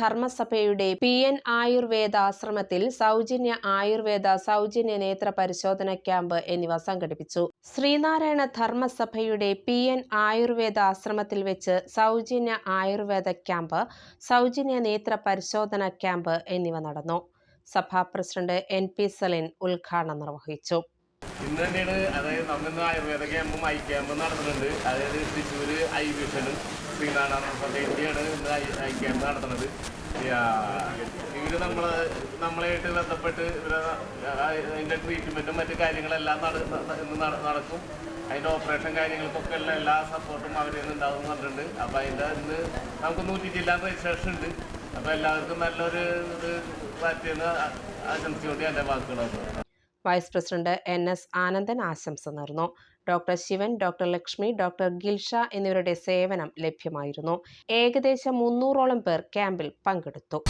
ധർമ്മസഭയുടെ P N Ayurveda ആശ്രമത്തിൽ സൗജന്യ ആയുർവേദ സൗജന്യ നേത്ര പരിശോധന ക്യാമ്പ് എന്നിവ സംഘടിപ്പിച്ചു. ശ്രീനാരായണ ധർമ്മസഭയുടെ പി എൻ ആയുർവേദ ആശ്രമത്തിൽ വെച്ച് സൗജന്യ ആയുർവേദ ക്യാമ്പ് സൗജന്യ നേത്ര പരിശോധന ക്യാമ്പ് എന്നിവ നടന്നു. സഭാ പ്രസിഡന്റ് എൻ പി സലിൻ ഉദ്ഘാടനം നിർവഹിച്ചു. ഇന്ന് തന്നെയാണ് അതായത് നമ്മളിന്ന് ആയുർവേദ ക്യാമ്പും ഐ ക്യാമ്പും നടത്തുന്നുണ്ട്. അതായത് തൃശ്ശൂർ ഐ വിഷനും ശ്രീനാരായണ സൊസൈറ്റിയാണ് ഇന്ന് ഐ ക്യാമ്പ് നടത്തുന്നത്. ഇവർ നമ്മൾ നമ്മളായിട്ട് ബന്ധപ്പെട്ട് അതിന്റെ ട്രീറ്റ്മെന്റും മറ്റു കാര്യങ്ങളെല്ലാം നടക്കും. അതിന്റെ ഓപ്പറേഷൻ കാര്യങ്ങൾക്കൊക്കെ ഉള്ള എല്ലാ സപ്പോർട്ടും അവരിൽ നിന്ന് ഉണ്ടാവും എന്ന് പറഞ്ഞിട്ടുണ്ട്. അപ്പോൾ അതിന്റെ ഇന്ന് നമുക്ക് നൂറ്റി ജില്ലാ രജിസ്ട്രേഷൻ ഉണ്ട്. അപ്പോൾ എല്ലാവർക്കും നല്ലൊരു ഇത് പറ്റിയെന്ന് ആശംസിച്ചുകൊണ്ട് എന്റെ വാക്കുകളൊക്കെ vice president N S Anandan ആശംസ നേർന്നു. Doctor Sivan doctor Lakshmi doctor Gilsha എന്നിവരുടെ സേവനം ലഭ്യമായിരുന്നു. ഏകദേശം മുന്നൂറോളം പേർ ക്യാമ്പിൽ പങ്കെടുത്തു.